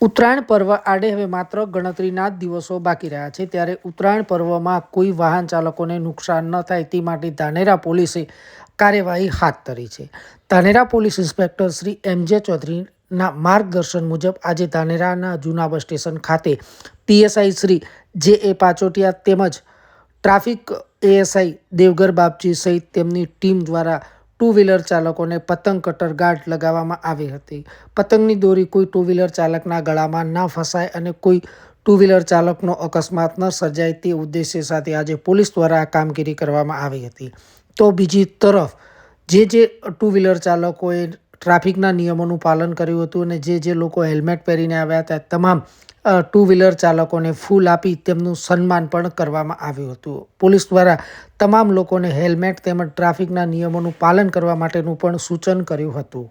ઉત્તરાયણ પર્વ આડે હવે માત્ર ગણતરીના જ દિવસો બાકી રહ્યા છે. ત્યારે ઉત્તરાયણ પર્વમાં કોઈ વાહન ચાલકોને નુકસાન ન થાય તે માટે ધાનેરા પોલીસે કાર્યવાહી હાથ ધરી છે. Dhanera police inspector Shri M J ચૌધરીના માર્ગદર્શન મુજબ આજે ધાનેરાના જૂના બસ સ્ટેશન ખાતે PSI Shri J A Pachotiya તેમજ ટ્રાફિક એએસઆઈ દેવગર બાપજી સહિત તેમની ટીમ દ્વારા ટુ વ્હીલર ચાલકોને પતંગ કટર ગાર્ડ લગાવવામાં આવી હતી. પતંગની દોરી કોઈ ટુ વ્હીલર ચાલકના ગળામાં ના ફસાય અને કોઈ ટુ વ્હીલર ચાલકનો અકસ્માત ન સર્જાય તે ઉદ્દેશ્ય સાથે આજે પોલીસ દ્વારા આ કામગીરી કરવામાં આવી હતી. તો બીજી તરફ, જે જે ટુ વ્હીલર ચાલકોએ ટ્રાફિકના નિયમોનું પાલન કર્યું હતું અને જે જે લોકો હેલ્મેટ પહેરીને આવ્યા હતા, તમામ ટુ વ્હીલર ચાલકોને ફૂલ આપી તેમનું સન્માન પણ કરવામાં આવ્યું હતું. પોલીસ દ્વારા તમામ લોકોને હેલ્મેટ તેમજ ટ્રાફિકના નિયમોનું પાલન કરવા માટેનું પણ સૂચન કર્યું હતું.